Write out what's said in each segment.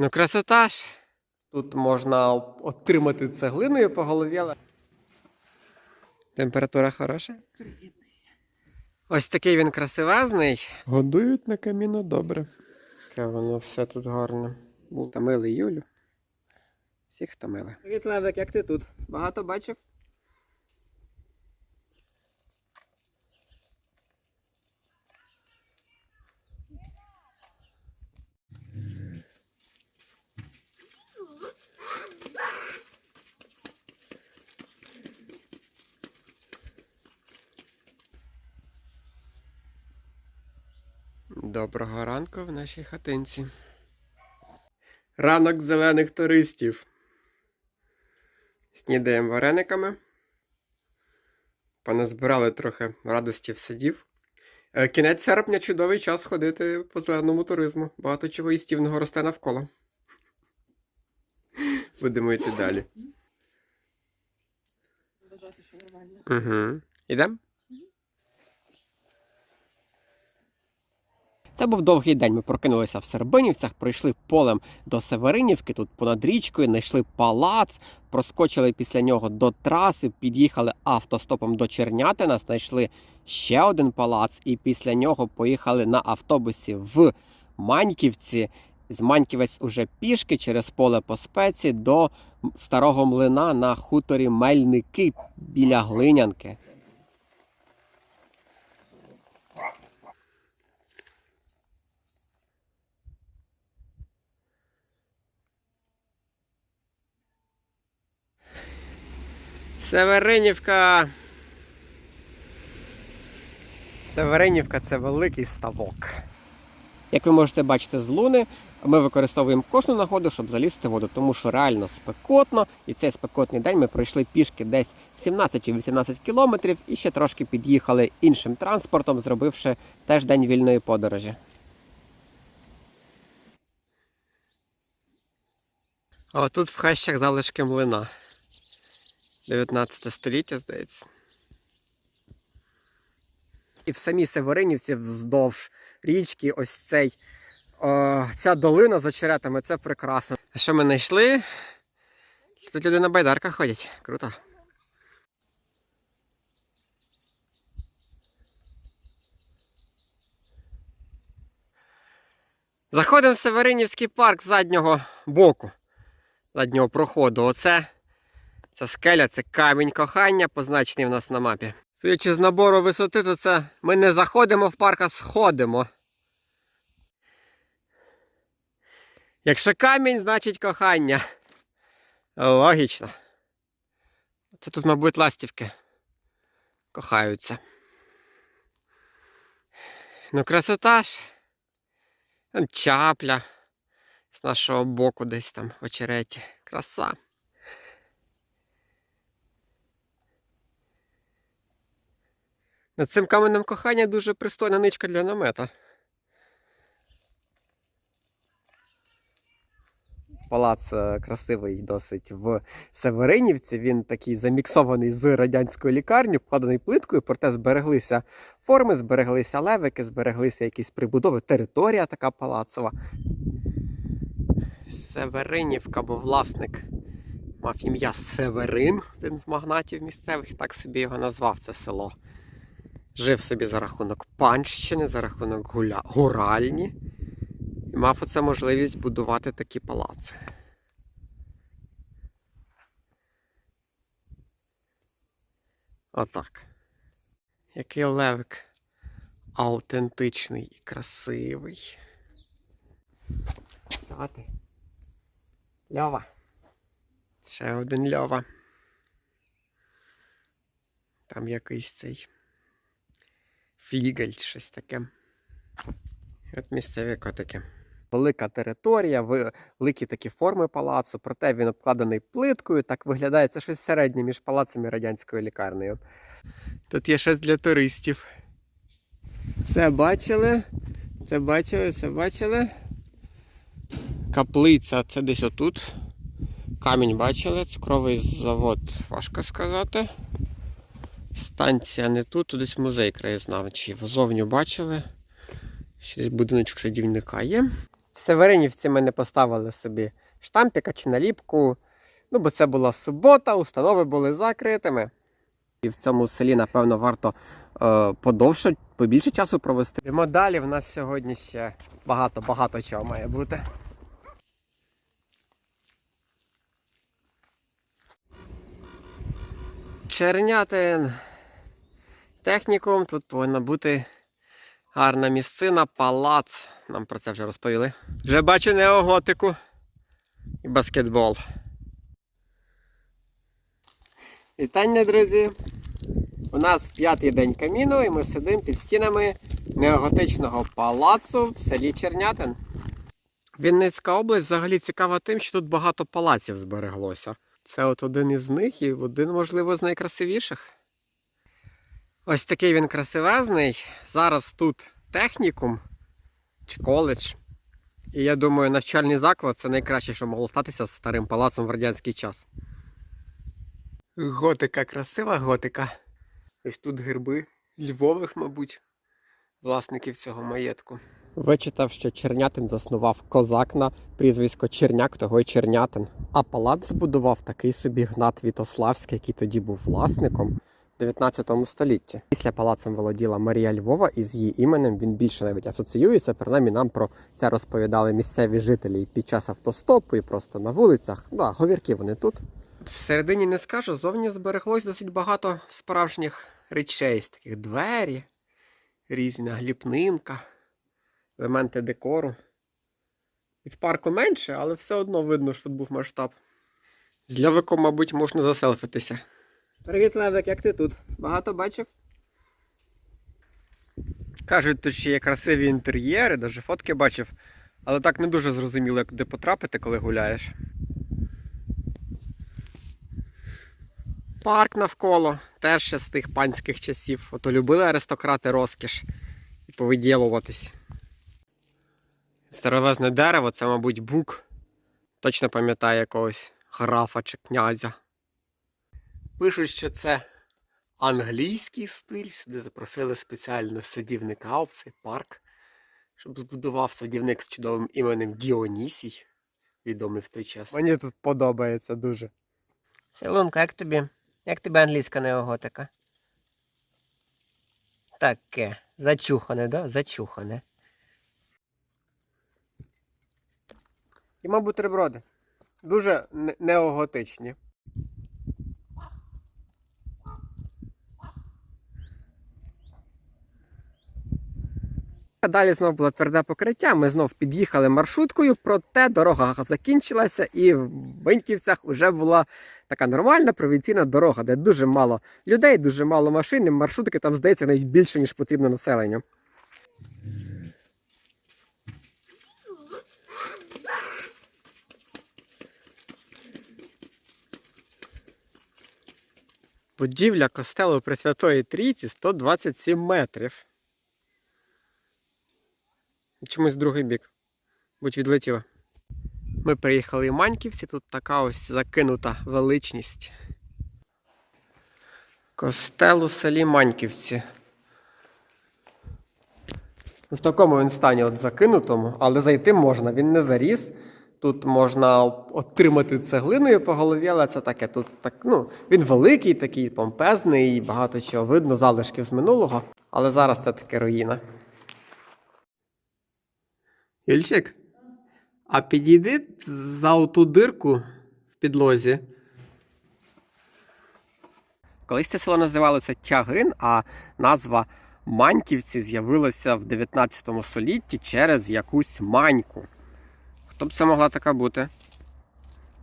Ну, красота ж. Тут можна отримати цеглиною по голові, але температура хороша. Ось такий він красивезний. Годують на каміно добре. Таке воно все тут гарне. Втомили Юлю. Всіх втомили. Привіт, Левик, як ти тут? Багато бачив? Доброго ранку в нашій хатинці. Ранок зелених туристів. Снідаємо варениками. Поназбирали трохи радості в садів. Е, Кінець серпня чудовий час ходити по зеленому туризму. Багато чого їстівного росте навколо. Будемо йти далі. Вважати, що нормально. Угу. Ідемо? Це був довгий день. Ми прокинулися в Сербинівцях, пройшли полем до Северинівки, тут понад річкою, знайшли палац, проскочили після нього до траси, під'їхали автостопом до Чернятина, знайшли ще один палац, і після нього поїхали на автобусі в Маньківці. З Маньківець уже пішки через поле по спеці до старого млина на хуторі Мельники біля Глинянки. Северинівка. Северинівка це великий ставок. Як ви можете бачити з луни, ми використовуємо кожну нагоду, щоб залізти в воду, тому що реально спекотно, і цей спекотний день ми пройшли пішки десь 17 чи 18 кілометрів і ще трошки під'їхали іншим транспортом, зробивши теж день вільної подорожі. А тут в хащах залишки млина. 19 століття, здається. І в самій Северинівці вздовж річки ось цей, о, ця долина з очеретами, це прекрасно. А що ми знайшли? Тут люди на байдарках ходять. Круто. Заходимо в Северинівський парк з заднього боку, заднього проходу. Оце Ця скеля це камінь кохання, позначений в нас на мапі. Судячи з набору висоти, то це ми не заходимо в парк, а сходимо. Якщо камінь, значить кохання. Логічно. Це тут, мабуть, ластівки кохаються. Ну, красота ж. Чапля з нашого боку десь там в очереті. Краса. Над цим каменем кохання дуже пристойна ничка для намета. Палац е, красивий досить в Северинівці. Він такий заміксований з радянською лікарнею, вкладений плиткою, проте збереглися форми, збереглися левики, збереглися якісь прибудови, територія така палацова. Северинівка, бо власник мав ім'я Северин, один з магнатів місцевих, так собі його назвав це село жив собі за рахунок панщини, за рахунок гуля... гуральні і мав оце можливість будувати такі палаци. Отак. Який левик аутентичний і красивий. Ти? Льова. Ще один Льова. Там якийсь цей. Флігель, щось таке. От місцеві котики. Велика територія, великі такі форми палацу, проте він обкладений плиткою. Так виглядає це щось середнє між палацем і радянською лікарнею. Тут є щось для туристів. Це бачили? Це бачили, це бачили. Каплиця це десь отут. Камінь бачили, цукровий завод, важко сказати. Станція не тут, тут десь музей краєзнавчий. Возовню бачили. Ще десь будиночок садівника є. В Северинівці ми не поставили собі штампіка чи наліпку. Ну, бо це була субота, установи були закритими. І в цьому селі, напевно, варто е, подовше, побільше часу провести. Йдемо далі. В нас сьогодні ще багато-багато чого має бути. Чернятин. Технікум. Тут повинна бути гарна місцина, палац. Нам про це вже розповіли. Вже бачу неоготику і баскетбол. Вітання, друзі! У нас п'ятий день каміну і ми сидимо під стінами неоготичного палацу в селі Чернятин. Вінницька область взагалі цікава тим, що тут багато палаців збереглося. Це от один із них і один, можливо, з найкрасивіших. Ось такий він красивезний. Зараз тут технікум чи коледж. І я думаю, навчальний заклад це найкраще, що могло статися з старим палацом в радянський час. Готика, красива готика. Ось тут герби Львових, мабуть, власників цього маєтку. Вичитав, що Чернятин заснував козак на прізвисько Черняк, того й Чернятин. А палац збудував такий собі Гнат Вітославський, який тоді був власником 19 столітті. Після палацем володіла Марія Львова, і з її іменем він більше навіть асоціюється. Принаймні нам про це розповідали місцеві жителі під час автостопу, і просто на вулицях. Да, говірки вони тут. Всередині не скажу, зовні збереглось досить багато справжніх речей, таких двері, різна ліпнинка, елементи декору. Від парку менше, але все одно видно, що тут був масштаб. З Льовиком, мабуть, можна заселфитися. Привіт, Левик, як ти тут? Багато бачив? Кажуть, тут ще є красиві інтер'єри, навіть фотки бачив, але так не дуже зрозуміло, як туди потрапити, коли гуляєш. Парк навколо, теж ще з тих панських часів. Ото любили аристократи розкіш і повиділуватись. Старовезне дерево, це, мабуть, бук. Точно пам'ятаю якогось графа чи князя. Пишуть, що це англійський стиль. Сюди запросили спеціально садівника в цей парк, щоб збудував садівник з чудовим іменем Діонісій, відомий в той час. Мені тут подобається дуже. Селунка, як тобі? Як тобі англійська неоготика? Таке. Зачухане, да? Зачухане. І, мабуть, бутерброди. Дуже не- неоготичні. Далі знов було тверде покриття. Ми знов під'їхали маршруткою, проте дорога закінчилася, і в Беньківцях вже була така нормальна провінційна дорога, де дуже мало людей, дуже мало машин, і маршрутки там здається навіть більше, ніж потрібно населенню. Будівля костелу Пресвятої Трійці 127 метрів. Чомусь другий бік. Будь відлетіла. Ми приїхали в Маньківці, тут така ось закинута величність. Костел у селі Маньківці. В такому він стані от закинутому, але зайти можна, він не заріс. Тут можна отримати цеглиною по голові, але це таке тут так, ну, він великий, такий помпезний, і багато чого видно, залишків з минулого, але зараз це таке руїна. Юльчик, а підійди за ту дирку в підлозі. Колись це село називалося Тягин, а назва Маньківці з'явилася в 19 столітті через якусь маньку. Хто б це могла така бути?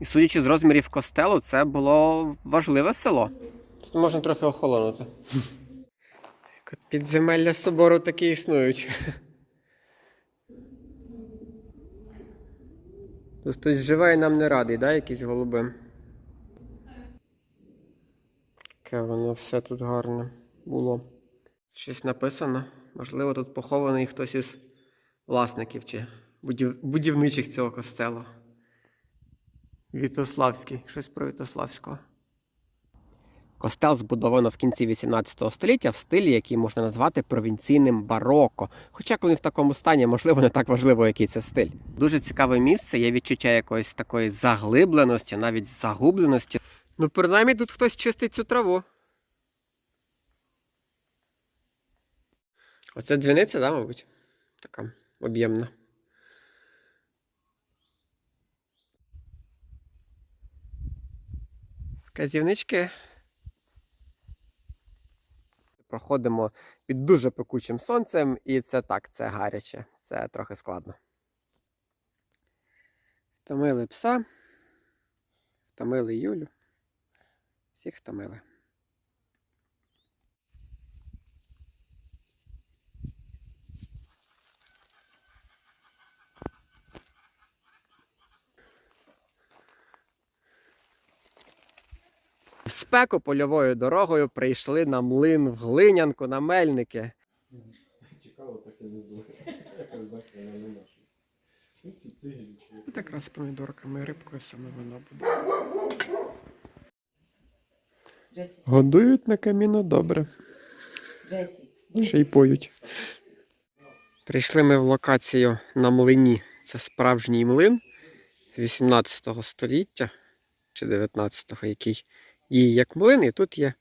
І судячи з розмірів костелу, це було важливе село. Тут можна трохи охолонути. Підземелля собору такі існують. Хтось живе і нам не радий, да, якісь голуби? Яке воно все тут гарне було. Щось написано. Можливо, тут похований хтось із власників чи будів... будівничих цього костелу. Вітославський. Щось про Вітославського. Костел збудовано в кінці 18 століття в стилі, який можна назвати провінційним бароко. Хоча, коли в такому стані, можливо, не так важливо, який це стиль. Дуже цікаве місце, є відчуття якоїсь такої заглибленості, навіть загубленості. Ну, принаймні тут хтось чистить цю траву. Оце дзвіниця, да, мабуть? Така об'ємна. Вказівнички. Проходимо під дуже пекучим сонцем, і це так, це гаряче, це трохи складно. Втомили пса, втомили Юлю. Всіх втомили. В спеку польовою дорогою прийшли на млин в глинянку на мельники. Цікаво, так і не цигельнички. Тут якраз з помідорками і рибкою саме вона буде. Джесі, Годують на каміно добре, Джесі. ще й поють. Прийшли ми в локацію на млині. Це справжній млин з 18 століття чи 19-го, який діє як млин, і тут є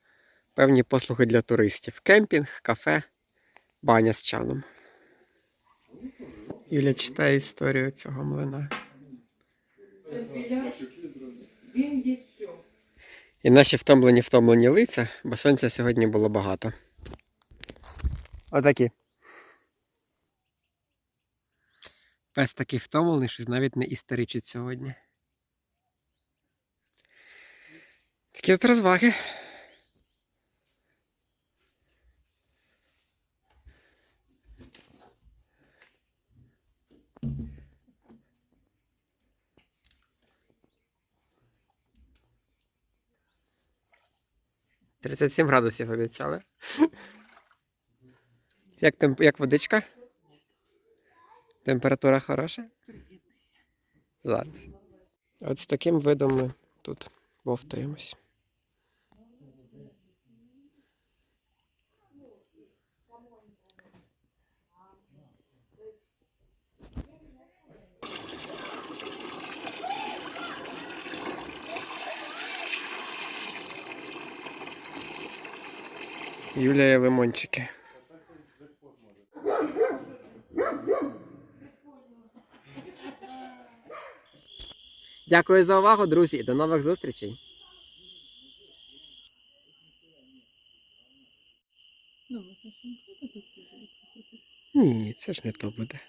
певні послуги для туристів: кемпінг, кафе, баня з чаном. Юля читає історію цього млина. І наші втомлені втомлені лиця, бо сонця сьогодні було багато. Отакі. Пес такий втомлений, що навіть не істеричить сьогодні. Такі от розваги. Тридцять сім градусів обіцяли. Як, темп... Як водичка? Температура хороша? Зараз. От з таким видом ми тут вовтаємось. Юлія лимончики. Дякую за увагу, друзі, і до нових зустрічей. Ну. Ні, це ж не то буде.